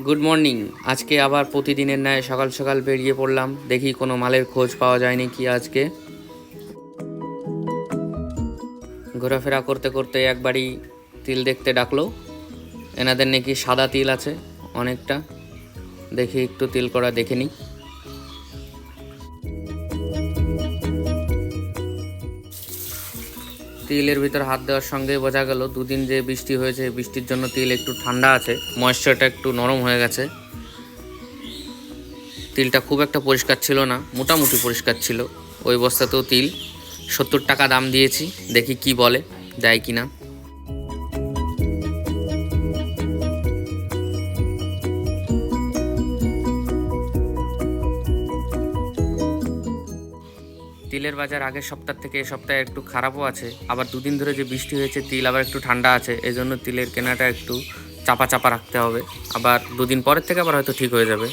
Good morning আজকে আবার প্রতিদিনের ন্যায় সকাল সকাল বেরিয়ে পড়লাম। দেখি কোনো মালের খোঁজ পাওয়া যায়নি কি আজকে। ঘোরাফেরা করতে করতে একবারই তিল দেখতে ডাকলো। এনাদের নাকি সাদা তিল আছে অনেকটা। দেখি একটু তিল করা দেখে নিই। তিলের ভিতর হাত দেওয়ার সঙ্গে বোঝা গেল, দুদিন যে বৃষ্টি হয়েছে বৃষ্টির জন্য তিল একটু ঠান্ডা আছে। ময়েশ্চারটা একটু নরম হয়ে গেছে। তিলটা খুব একটা পরিষ্কার ছিল না, মোটামুটি পরিষ্কার ছিল। ওই বস্তাতেও তিল। সত্তর টাকা দাম দিয়েছি, দেখি কি বলে, দেয় কি না তিলের বাজার আগের সপ্তাহ থেকে এ সপ্তাহে একটু খারাপও আছে। আবার দুদিন ধরে যে বৃষ্টি হয়েছে, তিল আবার একটু ঠান্ডা আছে এই জন্য তিলের কেনাটা একটু চাপা চাপা রাখতে হবে। আবার দুদিন পরের থেকে আবার হয়তো ঠিক হয়ে যাবে।